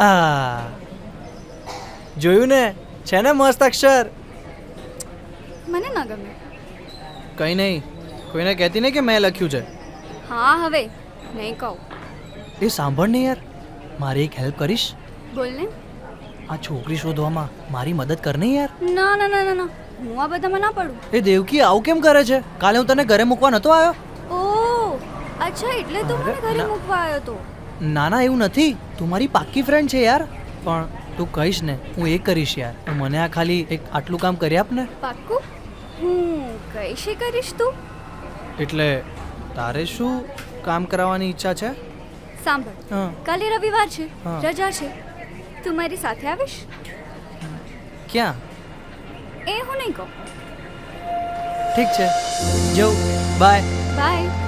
આ. જોયું ને? છે ને મસ્ત અક્ષર? મને ન ગમે. કંઈ નહીં. કોઈને કહેતી નહીં કે મેં લખ્યું છે. હા હવે. નહીં કહું. એ સાંભળ ને યાર. મારી એક હેલ્પ કરીશ. બોલ ને. આ છોકરી શોધવામાં મારી મદદ કર ને યાર? ના ના ના ના ના. હું આ બધામાં ના પડું. એ દેવકી આવું કેમ કરે છે? કાલે હું તને ઘરે મૂકવા નતો આવ્યો? ઓ અચ્છા એટલે તું મને ઘરે મૂકવા આવ્યો તો. ના ના એવું નથી તું મારી પાક્કી ફ્રેન્ડ છે યાર. પણ તું કહીશ ને હું એ કરીશ યાર. મને આ ખાલી એક આટલું કામ કરી આપ ને. પાક્કું? હું કઈ શી કરીશ તું. એટલે તારે શું કામ કરાવવાની ઈચ્છા છે? સાંભળ હા. કાલે રવિવાર છે. રજા છે. તું મારી સાથે આવીશ? ક્યાં? એ હું નહીં કહું. ઠીક છે. જવું બાય. બાય.